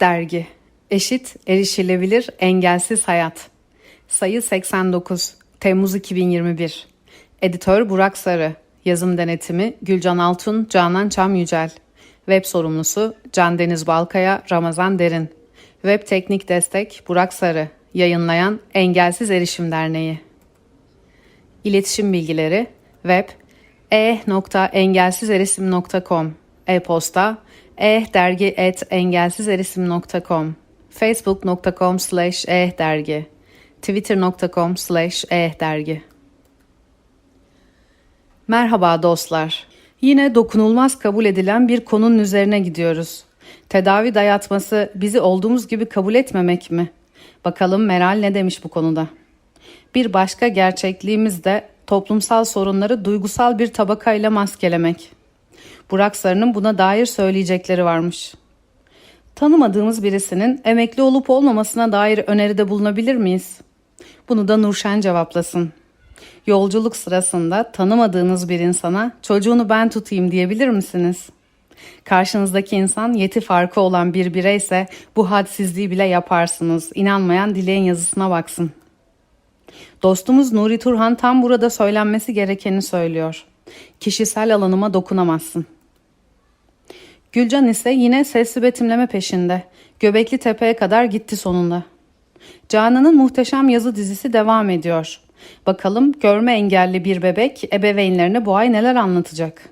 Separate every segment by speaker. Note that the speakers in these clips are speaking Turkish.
Speaker 1: Dergi. Eşit, erişilebilir, engelsiz hayat. Sayı 89 Temmuz 2021 Editör Burak Sarı. Yazım denetimi Gülcan Altun, Canan Çam Yücel. Web sorumlusu Can Deniz Balkaya, Ramazan Derin. Web teknik destek Burak Sarı. Yayınlayan Engelsiz Erişim Derneği. İletişim bilgileri web e.engelsizerisim.com e-posta e-dergi.engelsizerisim.com facebook.com slash e-dergi twitter.com slash e-dergi Merhaba dostlar. Yine dokunulmaz kabul edilen bir konunun üzerine gidiyoruz. Tedavi dayatması bizi olduğumuz gibi kabul etmemek mi? Bakalım Meral ne demiş bu konuda? Bir başka gerçekliğimiz de toplumsal sorunları duygusal bir tabakayla maskelemek. Burak Sarı'nın buna dair söyleyecekleri varmış. Tanımadığımız birisinin emekli olup olmamasına dair öneride bulunabilir miyiz? Bunu da Nurşen cevaplasın. Yolculuk sırasında tanımadığınız bir insana çocuğunu ben tutayım diyebilir misiniz? Karşınızdaki insan yeti farkı olan bir bireyse bu hadsizliği bile yaparsınız. İnanmayan dileğin yazısına baksın. Dostumuz Nuri Turhan tam burada söylenmesi gerekeni söylüyor. Kişisel alanıma dokunamazsın. Gülcan ise yine sesli betimleme peşinde. Göbekli Tepe'ye kadar gitti sonunda. Canan'ın muhteşem yazı dizisi devam ediyor. Bakalım görme engelli bir bebek ebeveynlerine bu ay neler anlatacak?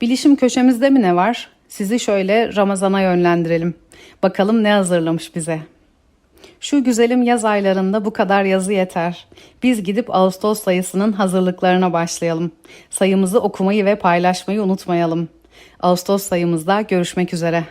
Speaker 1: Bilişim köşemizde mi ne var? Sizi şöyle Ramazan'a yönlendirelim. Bakalım ne hazırlamış bize. Şu güzelim yaz aylarında bu kadar yazı yeter. Biz gidip Ağustos sayısının hazırlıklarına başlayalım. Sayımızı okumayı ve paylaşmayı unutmayalım. Ağustos sayımızda görüşmek üzere.